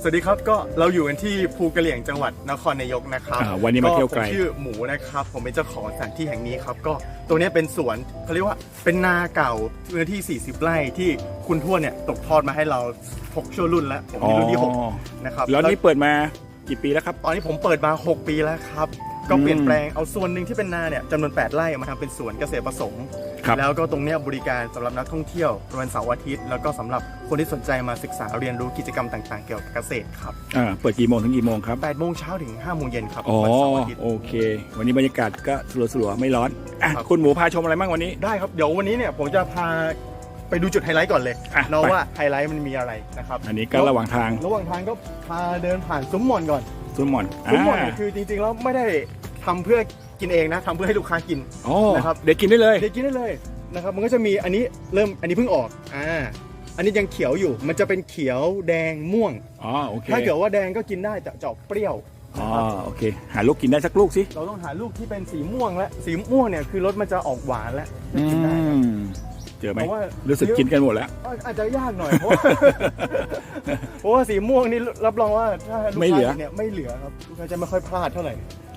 สวัสดีครับก็เราอยู่กันที่ภูกระเหลี่ยงจังหวัดนครนายกนะครับอ่าวันนี้มาเที่ยวไกล ผมชื่อหมูนะครับ ผมเป็นเจ้าของสถานที่แห่งนี้ครับ ก็ตรงเนี้ยเป็นสวนเขาเรียกว่าเป็นนาเก่าเนื้อที่ 40 ไร่ที่คุณทวดเนี่ยตกทอดมาให้เรา 6 ชั่วรุ่นแล้วผมนี่รุ่นที่ อ๋อ 6 นะครับแล้วนี่เปิดมา กี่ปีแล้วครับ ตอนนี้ผมเปิดมา 6 ปีแล้วครับ ก็เปลี่ยนแปลงเอาส่วนหนึ่งที่เป็นนาเนี่ยจำนวน 8 ไร่มาทำเป็นสวนเกษตรผสม ครับแล้วก็ตรงเนี้ยบริการสำหรับนักท่องเที่ยววันเสาร์อาทิตย์ แล้วก็สำหรับคนที่สนใจมาศึกษาเรียนรู้กิจกรรมต่างๆ เกี่ยวกับเกษตรครับอ่าเปิดกี่โมงถึงกี่โมงครับ 8โมงเช้าถึง5โมงเย็นครับอ๋อ วันเสาร์อาทิตย์ โอเค วันนี้บรรยากาศก็สลัวๆ ไม่ร้อนอะครับ คุณหมูพาชมอะไรบ้างวันนี้ ได้ครับ เดี๋ยววันนี้เนี่ยผมจะพา ไปดูจุดไฮไลท์ก่อนเลยอะเนาะไป ว่าไฮไลท์มันมีอะไรนะครับอันนี้ก็ระหว่างทางระหว่างทางก็พาเดินผ่านซุ้มหม่อนก่อน ซุนหมอนซุ้มหม่อนอ่าเนี่ยคือจริงๆแล้วไม่ได้ทำเพื่อกินเองนะทำเพื่อให้ลูกค้ากินอ๋อนะครับ เด็กกินได้เลย เด็กกินได้เลยนะครับมันก็จะมีอันนี้เริ่มอันนี้เพิ่งออกอ่าอันนี้ยังเขียวอยู่ มันจะเป็นเขียวแดงม่วง อ๋อโอเคถ้าเกิดว่าแดงก็กินได้แต่จะออกเปรี้ยวอ๋อโอเค หาลูกกินได้สักลูกสิเราต้องหาลูกที่เป็นสีม่วงและสีม่วงเนี่ยคือรสมันจะออกหวานและอืกินได้ม เจอไหมเพราะว่ารู้สึกกินกันหมดแล้ว อาจจะยากหน่อยเพราะว่า เพราะว่าสีม่วงนี่รับรองว่าถ้าลูกไม่เหลือ ค้าเนี่ยไม่เหลือครับลูกค้าจะไม่ค่อยพลาดเท่าไหร่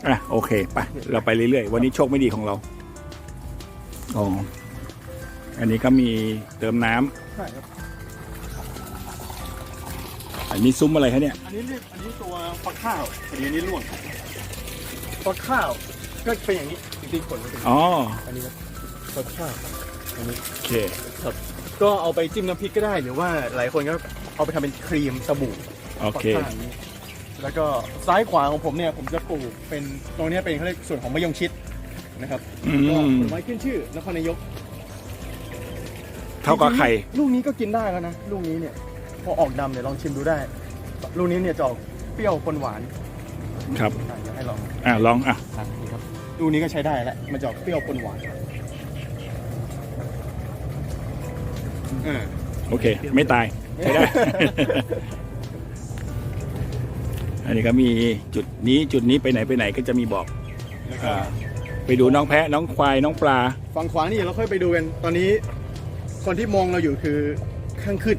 อะโอเคไปเราไปเรื่อยๆ วันนี้โชคไม่ดีของเราอ๋ออันนี้ก็มีเติมน้ำใช่ครับอันนี้ซุ้มอะไรคะเนี่ยอันนี้เรียกอันนี้ตัวฟักข้าวอันนี้อันนี้ล่วงฟักข้าวก็เป็นอย่างนี้จริงๆผลมันเป็นอย่างนี้อ๋ออันนี้ครับฟักข้าวอันนี้ โอเคครับก็เอาไปจิ้มน้ำพริกก็ได้ หรือว่าหลายคนก็เอาไปทำเป็นครีมสบู่โอเคฟักข้าวอย่างนี้แล้วก็ซ้ายขวาของผมเนี่ยผมจะปลูกเป็นตรงเนี้ยเป็นเขาเรียกส่วนของมะยงชิดนะครับอืก็มผลไม้ขึ้นชื่อนครนายก เท่ากับไข่ ลูกนี้ก็กินได้แล้วนะ ลูกนี้เนี่ย พอออกดำเนี่ยลองชิมดูได้ ลูกนี้เนี่ยจะออกเปรี้ยวปนหวานครับ อะเดี๋ยวให้ลองอะลองอะ อะนี่ครับลูกนี้ก็ใช้ได้แล้วมันจะออกเปรี้ยวปนหวาน อ่า โอเค ไม่ตายใช้ได้ อันนี้ก็มีจุดนี้จุดนี้ไปไหนไปไหนก็จะมีบอกแล้วก็อ่าไปดูน้องแพะน้องควายน้องปลา ฝั่งขวานี่เราค่อยไปดูกัน ตอนนี้คนที่มองเราอยู่คือข้างขึ้น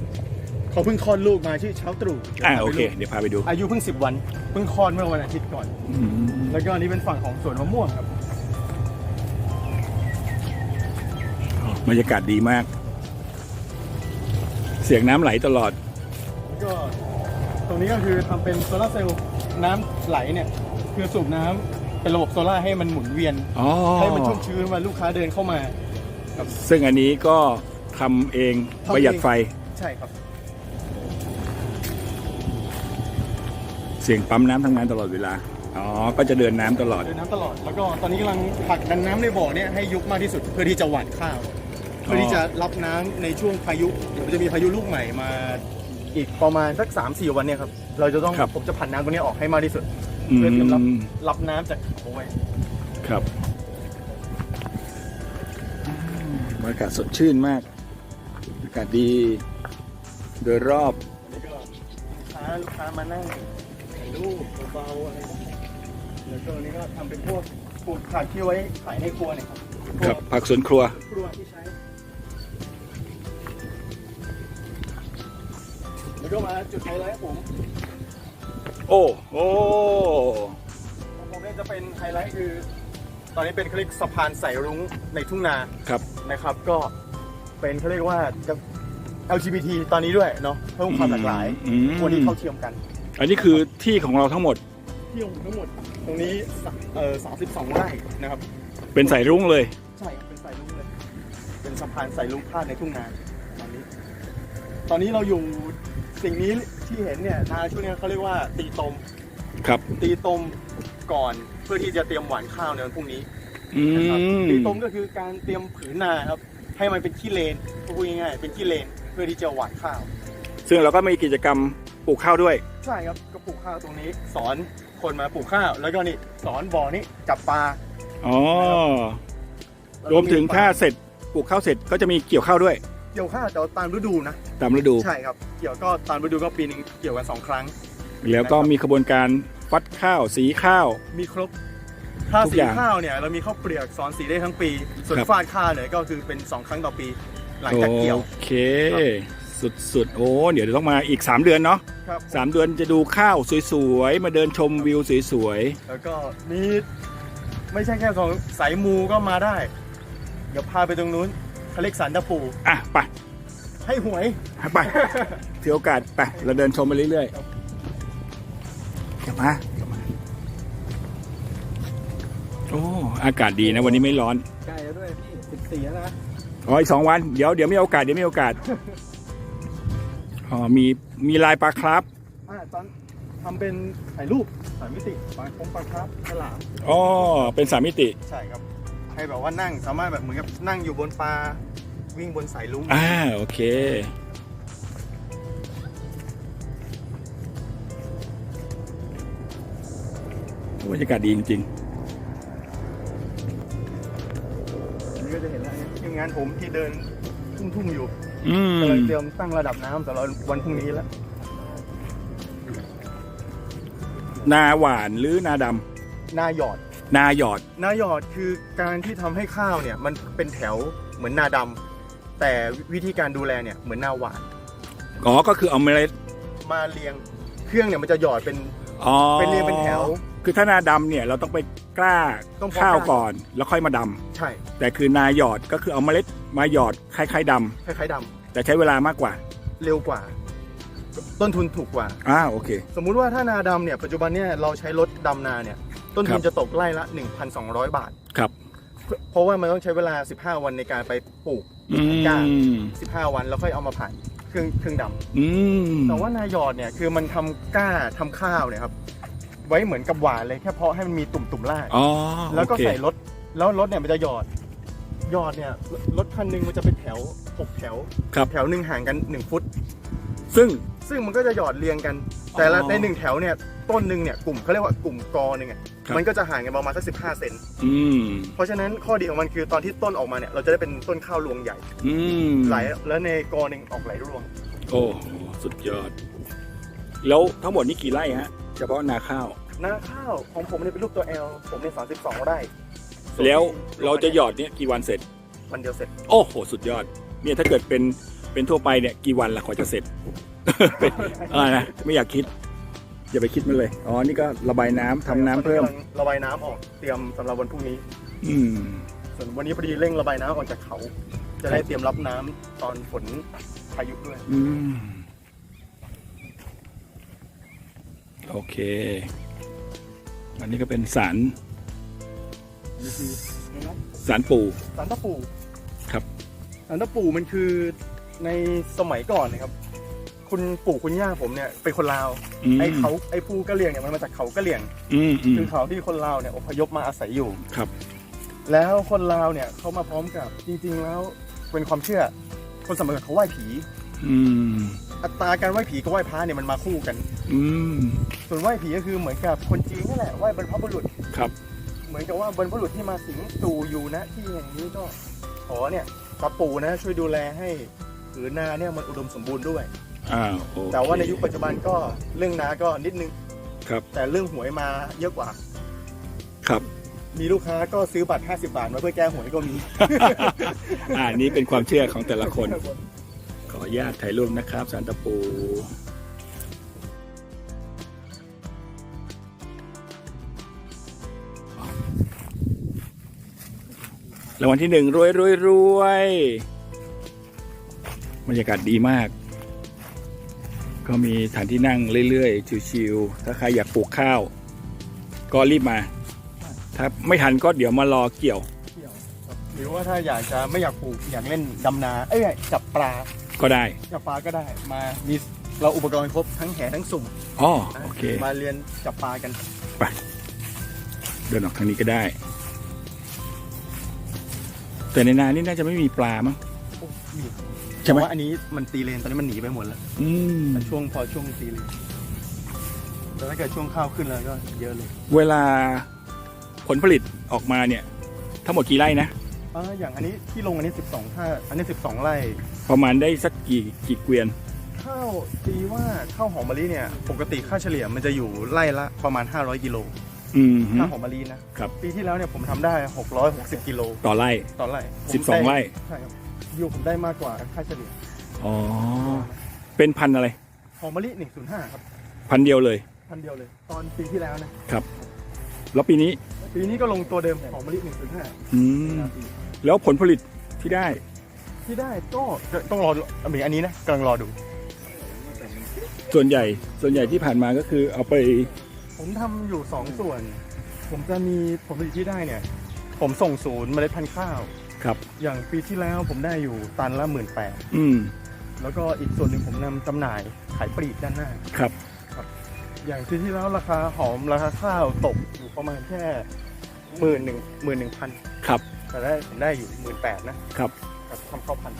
เขาเพิ่งคลอดลูกมาชื่อเช้าตรู่อ่าโอเค เดี๋ยวพาไปดูอายุเพิ่ง 10 วัน เพิ่งคลอดเมื่อวันอาทิตย์ก่อน อืมแล้วก็อันนี้เป็นฝั่งของสวนมะม่วงครับ บรรยากาศดีมาก เสียงน้ำไหลตลอดแล้วก็ตรงนี้ก็คือทำเป็นโซลาร์เซลล์น้ำไหลเนี่ย คือสูบน้ำเป็นระบบโซลาร์ให้มันหมุนเวียน อ๋อ ให้มันชุ่มชื้นมาลูกค้าเดินเข้ามา ซึ่งอันนี้ก็ทำเองทำเอง ประหยัดไฟใช่ครับเสียงปั๊มน้ำทำงานตลอดเวลา อ๋อ ก็จะเดินน้ำตลอด เดินน้ำตลอดแล้วก็ตอนนี้กำลังผลักดันน้ำในบ่อเนี่ยให้ยุบมากที่สุดเพื่อที่จะหว่านข้าวเพื่อที่จะรับน้ำในช่วงพายุเดี๋ยวจะมีพายุลูกใหม่มา อีกประมาณสักสามสี่วันเนี่ยครับเราจะต้องครับ ผมจะผันน้ำตรงนี้ออกให้มากที่สุด อืเพื่อที่จะรับมรับน้ำจากเขาไว้ ครับบรรยากาศสดชื่นมาก อากาศดี โดยรอบอันนี้ก็ลูกค้าลูกค้ามานั่งถ่ายรูปเบาๆอะไรอย่างเงี้ยแล้วก็อันนี้ก็ทำเป็นพวกปลูกผักที่ไว้ขายในครัวเนี่ยครับพควรักบผักสวนครัว ครัวที่ใช้ แล้วก็มาจุดไฮไลท์ของผมโอ้โอ้ของผมเนี่ยจะเป็นไฮไลท์คือ ตอนนี้เป็นเขาเรียกสะพานสายรุ้งในทุ่งนาครับนะครับ ก็เป็นเขาเรียกว่าจะ LGBT ตอนนี้ด้วยเนาะเพิ่มความหลากหลายอืมคนที่เท่าเทียมกัน อันนี้คือที่ของเราทั้งหมดที่ของทั้งหมดตรงนี้สะเอ่อ32ไร่นะครับ เป็นสายรุ้งเลย ใช่ครับเป็นสายลุงเลย เป็นสะพานสายลุงพาดในทุ่งนาตอนนี้ ตอนนี้เราอยู่ สิ่งนี้ที่เห็นเนี่ยนาช่วงนี้เขาเรียกว่าตีตม ครับ ตีตมก่อนเพื่อที่จะเตรียมหว่านข้าวในวันพรุ่งนี้อืนะครับมตีตมก็คือการเตรียมผืนนาครับ ให้มันเป็นขี้เลนพูดง่ายๆเป็นขี้เลนเพื่อที่จะหว่านข้าว ซึ่งเราก็มีกิจกรรมปลูกข้าวด้วย ใช่ครับก็ปลูกข้าวตรงนี้ สอนคนมาปลูกข้าว แล้วก็นี่สอนบ่อนี้จับปลาอ๋อ รวมถึงถ้าเสร็จปลูกข้าวเสร็จก็จะมีเกี่ยวข้าวด้วย เกี่ยวข้าวแต่ว่าตามฤดูนะ ตามฤดู ใช่ครับ เกี่ยวก็ตามฤดูก็ปีหนึงเกี่ยวกันสองครั้ง แล้วก็มีขบวนการฟัดข้าวสีข้าว มีครบถ้าทุกสีอย่างข้าวเนี่ยเรามีข้าวเปลือกสอนสีได้ทั้งปี ส่วนครับ ฟาดข้าวเนี่ยก็คือเป็น2ครั้งต่อปี หลังจากเกี่ยว โอเคสุดๆ โอ้เดี๋ยวต้องมาอีก 3 เดือนเนาะครับสามเดือนจะดูข้าวสวยๆ มาเดินชมวิวสวยแล้วก็มีไม่ใช่แค่ของสายมูก็มาได้ เดี๋ยวพาไปตรงนู้น เขาเรียกสันตะปูๆอะไปให้หวย ไปถือโอกาสไปเราเดินชมไปเรื่อยๆกลับมาเดี๋ยวมาโอ้อากาศดีนะวันนี้ไม่ร้อน ใกล้แล้วด้วยพี่สิบสี่แล้วนะอ๋ออีกสองวันเดี๋ยวเดี๋ยวมีโอกาสเดี๋ยวมีโอกาสอ๋อมีมีลายปลาครับอ่าตอนทำเป็นถ่ายรูปสามมิติปลาคงปลาครับฉลามอ๋อเป็นสามมิติ ใช่ครับ ให้แบบว่านั่งสามารถแบบเหมือนกับนั่งอยู่บนปลาวิ่งบนสายลุงอ่าโอเค บรรยากาศดีจริง อันนี้ก็จะเห็นแล้วทีมงานผมที่เดินทุ่งๆอยู่ๆ อืม กำลังเตรียมตั้งระดับน้ำสำหรับวันพรุ่งนี้แล้วนาหวานหรือนาดนาหยอดำ นาหยอด นาหยอดคือการที่ทำให้ข้าวเนี่ยมันเป็นแถวเหมือนนาดำแต่วิธีการดูแลเนี่ยเหมือนนาหวานอ๋อ ก็คือเอาเมล็ดมาเรียงเครื่องเนี่ยมันจะหยอดเป็นอ๋อเป็นเรียงเป็นแถว คือถ้านาดำเนี่ยเราต้องไปกล้าต้องเพาะข้าวกล้า ก่อน แล้วค่อยมาดใช่ำแต่คือนาหยอดก็คือเอาเมล็ดมาหยอดคล้ายๆดคล้ายๆดำแต่ใช้เวลามากกว่าำเร็วกว่า ต้นทุนถูกกว่า อ่าโอเค สมมุติว่าถ้านาดำเนี่ยปัจจุบันเนี่ยเราใช้รถดำนาเนี่ยต้นทุครันบจะตกไร่ละ 1,200 บาท ครับ เพราะว่ามันต้องใช้เวลา 15 วันในการไปปลูกอืกล้าม 15 วันแล้วค่อยเอามาผ่านเครื่องเครื่องดำอืมแต่ว่านายอดเนี่ยคือมันทำกล้าทำข้าวเนี่ยครับไว้เหมือนกับหวานเลยแค่เพาะให้มันมีตุ่มๆล่างอ๋อแล้วก็โอเคใส่รถแล้วรถเนี่ยมันจะหยอดหยอดเนี่ยรถคันหนึงมันจะเป็นแถวหกแถว ครับ แถวหนึ่งห่างกัน 1 ฟุต ซึ่งซึ่งมันก็จะหยอดเรียงกัน แต่ละอ๋อในหนึ่งแถวเนี่ยต้นหนึ่งเนี่ยกลุ่มเขาเรียกว่ากลุ่มกอหนึ่งอะครับมันก็จะห่างกันประมาณสักสิบห้าเซนอืมเพราะฉะนั้นข้อดีของมันคือตอนที่ต้นออกมาเนี่ยเราจะได้เป็นต้นข้าวรวงใหญ่อืมไหลแล้วในกอหนึ่งออกไหลรวง โอ้สุดยอด แล้วทั้งหมดนี้กี่ไร่ฮะเฉพาะนาข้าวนาข้าวของผมเนี่ยเป็นรูปตัว L ผมเนี่ยสามสิบสองไร่ส่นแล้วที่เราจะหยอดเนี่ยกี่วันเสร็จวันเดียวเสร็จ โอ้โห สุดยอด เนี่ยถ้าเกิดเป็น เป็นทั่วไปเนี่ยกี่วันละกว่าจะเสร็จเป็นอะไรนะไม่อยากคิด อย่าไปคิดมันเลย อ๋อ นี่ก็ระบายน้ำทำน้ำเพิ่มกำลังระบายน้ำออกเตรียมสำหรับวันพรุ่งนี้ อืม ส่วนวันนี้พอดีเร่งระบายน้ำออกจากเขา จะได้เตรียมรับน้ำตอนฝนพายุด้วย อืม โอเค อันนี้ก็เป็นสารนี่คือเห็นไหมสารปู่สารตะปูครับ สารตะปูมันคือ ในสมัยก่อนนะครับ คุณปู่คุณย่าผมเนี่ยเป็นคนลาว อืม ไอ้เขาไอ้ภูกะเหลี่ยงเนี่ยมันมาจากเขากะเหลี่ยง อืมอืม คือเขาที่คนลาวเนี่ยอพยพมาอาศัยอยู่ครับ แล้วคนลาวเนี่ยเขามาพร้อมกับจริงๆแล้วเป็นความเชื่อ คนสมัยก่อนเขาไหว้ผี อืมอัตราการไหว้ผีกับไหว้พระเนี่ยมันมาคู่กัน อืมส่วนไหว้ผีก็คือเหมือนกับคนจีนนี่แหละไหว้บรรพบุรุษ ครับเหมือนกับว่าบรรพบุรุษที่มาสิงสู่อยู่นะที่แห่งนี้ก็ขอเนี่ยตาปู่นะช่วยดูแลให้ ผืนนาเนี่ยมันอุดมสมบูรณ์ด้วย อ่าโอเคแต่ว่าในยุคปัจจุบันก็เรื่องนาก็นิดนึง ครับแต่เรื่องหวยมาเยอะกว่า ครับ มีลูกค้าก็ซื้อบัตร 50 บาทมาเพื่อแก้หวยก็มี อ่านี่เป็นความเชื่อของแต่ละคน ขออนุญาตถ่ายรูปนะครับสารตะปู รางวัลที่หนึ่งรวยรวยรวย บรรยากาศดีมาก ก็มีฐานที่นั่งเรื่อยๆ ชิวๆ ถ้าใครอยากปลูกข้าว ก็รีบมา ถ้าไม่ทันก็เดี๋ยวมารอเกี่ยว หรือว่าถ้าอยากจะไม่อยากปลูกอยากเล่นดำนาเอ้ยจับปลาก็ได้จับปลาก็ได้มามีเราอุปกรณ์ครบทั้งแหทั้งสุ่มอ๋อโอเค มาเรียนจับปลากันเดินออกทางนี้ก็ได้ แต่ในนานี่น่าจะไม่มีปลามั้งโอ้มีใช่ไหมแต่ว่าอันนี้มันตีเลนตอนนี้มันหนีไปหมดแล้วอืมแต่ช่วงพอช่วงตีเลนแต่ถ้าเกิดช่วงข้าวขึ้นแล้วก็เยอะเลยเวลาผลผลิตออกมาเนี่ย ทั้งหมดกี่ไร่นะอ่าอย่างอันนี้ที่ลงอันนี้ 12ถ้าอันนี้ 12ไร่ ประมาณได้สักกี่กี่เกวียน ข้าวตีว่าข้าวหอมมะลิเนี่ย ปกติค่าเฉลี่ยมันจะอยู่ไร่ละประมาณ 500กิโลอืมฮึ ข้าวหอมมะลินะครับ ปีที่แล้วเนี่ยผมทำได้ 660กิโลต่อไร่ต่อไร่ผม12ไร่ ใช่ครับ ยูผมได้มากกว่าค่าเฉลี่ยอ๋อ เป็นพันธุ์อะไร หอมมะลิ105ครับพันธุ์เดียวเลย พันเดียวเลย ตอนปีที่แล้วนะแล้วปีนี้ ปีนี้ก็ลงตัวเดิมหอมมะลิอืม105แล้วผลผลิตที่ได้ ที่ได้ก็ต้องรอดูมีอันนี้นะกำลังรอดู ส่วนใหญ่ ส่วนใหญ่ที่ผ่านมาก็คือเอาไป ผมทำอยู่ 2 ส่วน ผมจะมีผลผลิตที่ได้เนี่ย ผมส่งศูนย์เมล็ดพันธุ์ข้าว ครับ อย่างปีที่แล้วผมได้อยู่ตันละหมื่นแปดอืมแล้วก็อีกส่วนหนึ่งผมนำจำหน่ายขายปลีกด้านหน้า ครับ อย่างปีที่แล้วราคาหอมราคาข้าวตกอยู่ประมาณแค่หมื่นหนึ่งหมื่นหนึ่งพันครับแต่ได้ผมได้อยู่หมื่นแปดนะครับ กับทำข้าวพันธุ์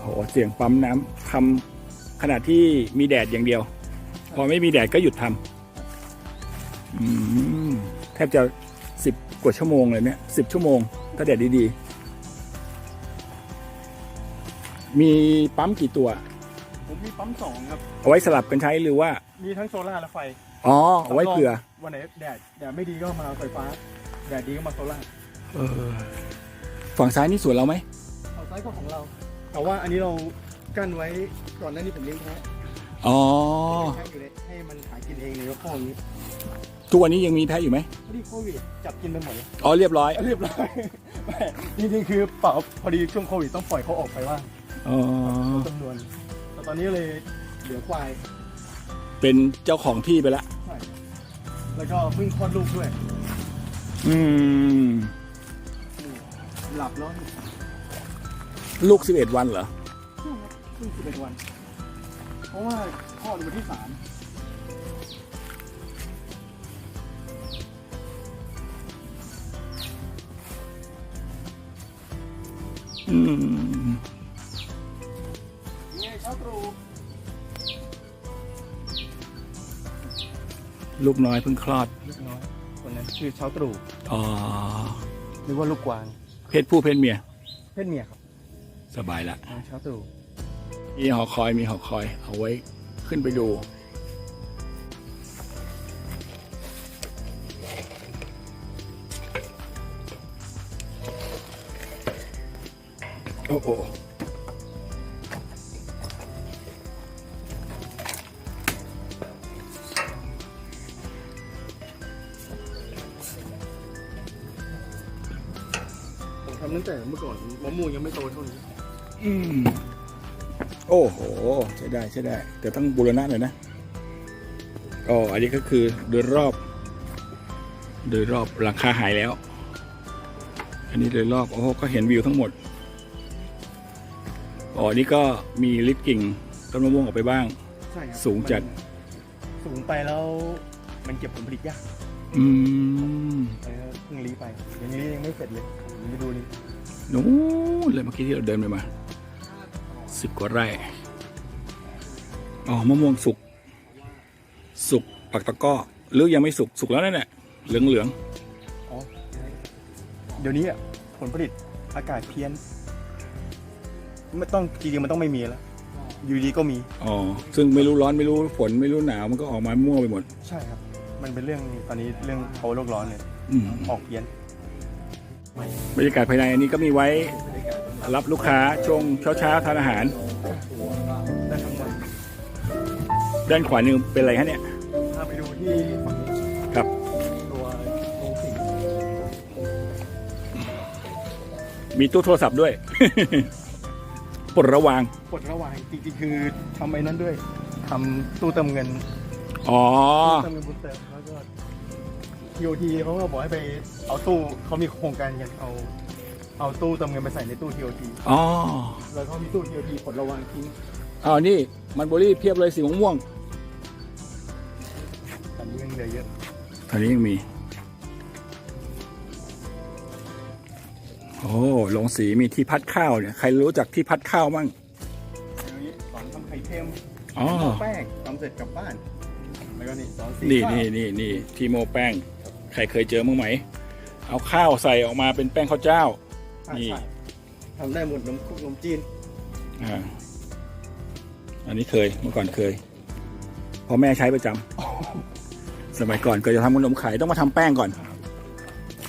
โหเสียงปั๊มน้ำทำขณะที่มีแดดอย่างเดียว พอไม่มีแดดก็หยุดทำอืม แทบจะสิบกว่าชั่วโมงเลยเนี่ยสิบชั่วโมงถ้าแดดดีๆ มีปั๊มกี่ตัว ผมมีปั๊มสองครับ เอาไว้สลับกันใช้หรือว่า มีทั้งโซล่าร์และไฟ อ๋อ เอาไว้เผื่อ วันไหนแดดแดดไม่ดีก็มาไฟฟ้า แดดดีก็มาโซล่าร์เออ ฝั่งซ้ายนี่สวนเราไหมเอาไซส์ก็ของเรา แต่ว่าอันนี้เรากั้นไว้ก่อนหน้านี้ผมเลี้ยงแพะอ๋อแพะอยู่เลยให้มันหากินเองในข้อนี้ ทุกวันนี้ยังมีแพ้อยู่ไหมพอดีโควิดจับกินไปหมดเลยอ๋อเรียบร้อยเรียบร้อยจริงๆคือเปล่าพอดีช่วงโควิดต้องปล่อยเขาออกไปว่างอ๋อจำนวนแต่ตอนนี้เลยเหลือควายเป็นเจ้าของที่ไปละใช่แล้วก็เพิ่งคลอดลูกด้วยอืมหลับแล้วลูกสิบเอ็ดวันเหรอเพิ่งสิบเอ็ดวัน เพราะว่าคลอดวันที่สาม อืมนี่ไงเช้าตรู่ลูกน้อยเพิ่งคลอด ลูกน้อยคนนั้นชื่อเช้าตรู่อ๋อ หรือว่าลูกกวางเพศผู้เพศเมีย เพศเมียครับสบายละน้องเช้าตรู่ มีหอคอยมีหอคอย เอาไว้ขึ้นไปดู อ้โหผมทำตั้งแต่เมื่อก่อนมะม่วงยังไม่โตเท่านี้ อืม โอ้โห ใช้ได้ใช้ได้ แต่ต้องบูรณะหน่อยนะอ๋ออันนี้ก็คือโดยรอบ โดยรอบหลังคาหายแล้ว อันนี้โดยรอบโอ้โหก็เห็นวิวทั้งหมด อ๋อนี่ก็มีลิดกิ่งต้นมะม่วงออกไปบ้าง ใช่ครับสูงจัด มันสูงไปแล้ว มันเก็บผลผลิตยากอืมเลยเพิ่งรีไปอย่างนี้ยังไม่เสร็จเลยผมไปดูนี่นู้นเลยเมื่อกี้ที่เราเดินไปมาสิบกว่าไร่อ๋อมะม่วงสุก สุกปักตะกร้อหรือยังไม่สุกสุกแล้วนั่นแหละเหลืองเหลืองอ๋อเดี๋ยวนี้อะผลผลิตอากาศเพี้ยน ไม่ต้องจริงๆมันต้องไม่มีแล้ว อยู่ดีก็มีๆอ๋อ ซึ่งไม่รู้ร้อนไม่รู้ฝนไม่รู้หนาวมันก็ออกมามั่วไปหมด ใช่ครับ มันเป็นเรื่องตอนนี้เรื่องภาวะโลกร้อนเลยอืมออกเพี้ยน บรรยากาศภายในอันนี้ก็มีไว้รับลูกค้าช่วงเช้าๆทานอาหาร ได้ทั้งหมดด้านขวานี่เป็นอะไรฮะเนี่ย พาไปดูที่ฝั่งนี้ครับ ตัวโรงสิงมีตู้โทรศัพท์ด้วย ปลดระวาง ปลดระวางจริงๆคือทำไอ้นั้นด้วยทำตู้เติมเงินอ๋อ ตู้เติมเงินบุญเติมแล้วก็ทีโอทีเขาก็บอกให้ไปเอาตู้เขามีโครงการกันเอา เอาตู้เติมเงินไปใส่ในตู้ทีโอทีอ๋อแล้วก็มีตู้ทีโอทีปลดระวางทิ้งอ๋อนี่มันโบรี่เพียบเลยสีม่วงอันนี้ยังเหลือเยอะๆตอนนี้ยังมี โอ้ลงสีมีที่พัดข้าวเนี่ย ใครรู้จักที่พัดข้าวมั่งอันนี้สอนทำไข่เค็มอ๋อแป้งทำเสร็จกลับบ้าน แล้วก็นี่สอนสีนี่ข้าวนี่นี่นี่ที่โมแป้ง ใครเคยเจอมั้งไหม เอาข้าวใส่ออกมาเป็นแป้งข้าวเจ้าอะนี่ใช่ทำได้หมดนมคุกนมจีน อ่า อันนี้เคยเมื่อก่อนเคยพอแม่ใช้ประจำสมัยก่อนก็จะทำขนมขายต้องมาทำแป้งก่อน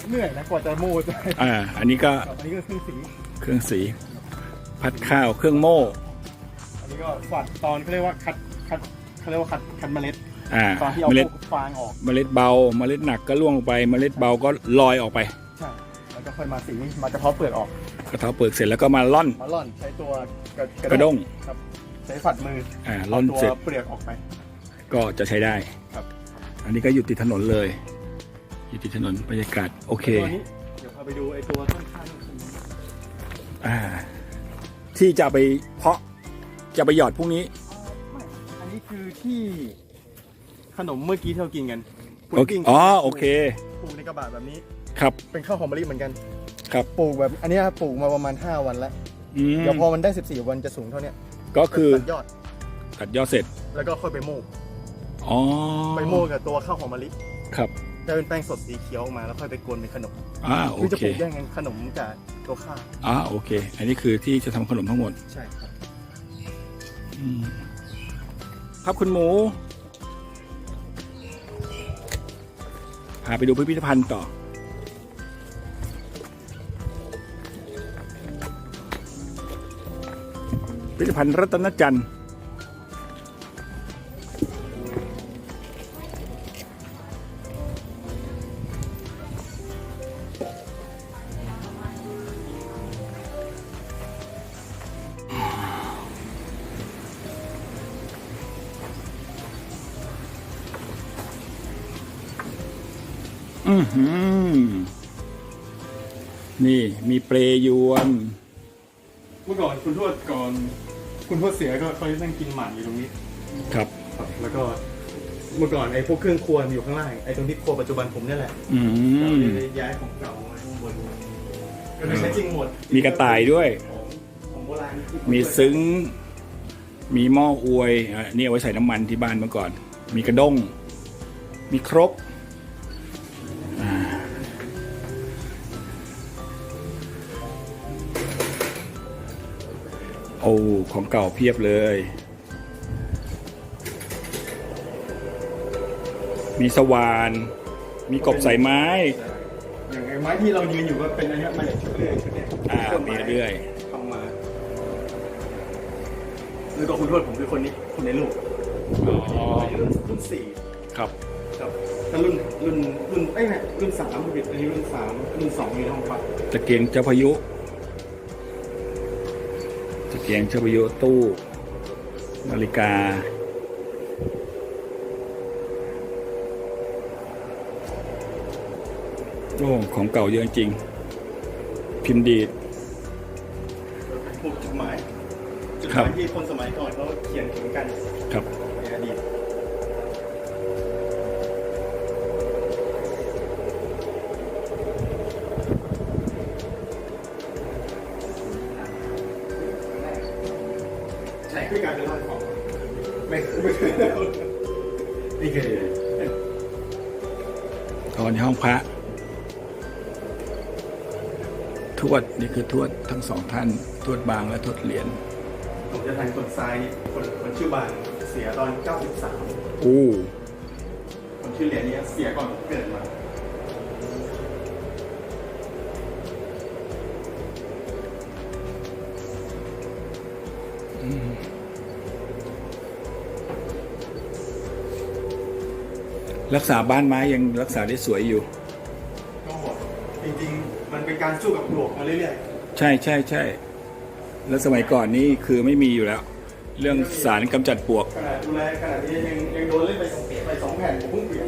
เหนื่อยนะกว่าจะโม่ได้อ่า อันนี้ก็ครับอันนี้ก็เครื่องสี เครื่องสี พัดข้าวเครื่องโม่ อันนี้ก็ฝัดตอนเขาเรียกว่าคัดคัดเขาเรียกว่าคัดคัดเมล็ดอ่าตอนที่เอาเมล็ดพวกฟางออก เมล็ดเบา เมล็ดหนักก็ล่วงลงไป เมล็ดเบาก็ลอยออกไป ใช่ แล้วก็ค่อยมาสีมากระเทาะเปลือกออก กระเทาเปลือกเสร็จแล้วก็มาล่อน มาล่อนใช้ตัวกระกระด้งครับ ใช้ฝัดมือ อ่าเอาล่อนตัวเสร็จเปลือกออกไป ก็จะใช้ได้ ครับ อันนี้ก็อยู่ติดถนนเลย อยู่ติดถนนบรรยากาศโอเค ตัวนี้เดี๋ยวพาไปดูไอ้ตัวต้นข้าวต้นนี้อ่า ที่จะไปเพาะจะไปหยอดพรุ่งนี้ ไม่อันนี้คือที่ขนมเมื่อกี้ที่เรากินกันโอเค อ๋อ โอเค ปลูกในกระบะแบบนี้ ครับ เป็นข้าวหอมมะลิเหมือนกันครับ ปลูกแบบอันเนี้ยปลูกมาประมาณ 5 วันแล้ว อืมเดี๋ยวพอมันได้ 14 วันจะสูงเท่าเนี้ยก็คือตัดยอด ตัดยอดเสร็จ แล้วก็ค่อยไปโม่อ๋อไปโม่กับตัวข้าวหอมมะลิ ครับ จะเป็นแป้งสดสีเขียวออกมาแล้วค่อยไปกวนเป็นขนมอ่าโอคือจะเค ปลูกแย่งกันขนมกับตัวข้าวอ่าโอเค อันนี้คือที่จะทำขนมทั้งหมดใช่ครับ อืมครับคุณหมู พาไปดูพิพิธภัณฑ์ต่อ พิพิธภัณฑ์รัตนจันทร์ นี่มีเปรยวน เมื่อก่อนคุณทวดก่อน คุณทวดเสียก็เขาจะนั่งกินหมากอยู่ตรงนี้ ครับ ครับ แล้วก็เมื่อก่อนไอ้พวกเครื่องครัวมันอยู่ข้างล่างไอ้ตรงที่ครัวปัจจุบันผมเนี่ยแหละอืเรามเลยย้ายของเก่ามาข้างบนก็เลยใช้จริงหมดมีกระต่ายด้วย ของของโบราณที่มีซึ้ง มีหม้ออวยอะนี่เอาไว้ใส่น้ำมันที่บ้านเมื่อก่อน มีกระด้ง มีครก โอ้ของเก่าเพียบเลย มีสว่าน มีกบใส่ไม้ อย่างไอ้ไม้ที่เรายืนอยู่ก็เป็นอันเนี้ยไม้เหล็กชุดเรื่อยชุดเนี้ยอ่ามีเรื่อยทำมาแล้วก็คุณทวดผมคือคนนี้คนในลูกอ๋อรุ่นรุ่นสี่ครับครับถ้ารุ่นรุ่นรุ่นไอ้ยเนี่ยรุ่นสามผิดอันนี้รุ่นสามรุ่นสองอยู่ในห้องพักตะเกียงเจ้าพายุตะ เกียงเจ้าพายุตู้ นาฬิกา โอ้ ของเก่าเยอะจริง พิมพ์ดีดพวกจดหมายจดหครัมาบยที่คนสมัยก่อนเขาเขียนถึงกัน ครับ คือทวดทั้งสองท่าน ทวดบางและทวดเหรียญผมจะแทนคนซ้ายคนคนชื่อบางเสียตอน 93อู้คนชื่อเหรียญเนี้ยเสียก่อนผมเกิดมา รักษาบ้านไม้ยังรักษาได้สวยอยู่ ก็บอกจริงๆมันเป็น การสู้กับปลวกมาเรื่อยใช่ใช่ใช่ แล้วสมัยก่อนนี่คือไม่มีอยู่แล้ว เรื่องสารกำจัดปลวก ๆขนาดดูแลขนาดนี้ยังยังโดนเล่นไปสองไปสองแผ่นผมเพิ่งเปลี่ยน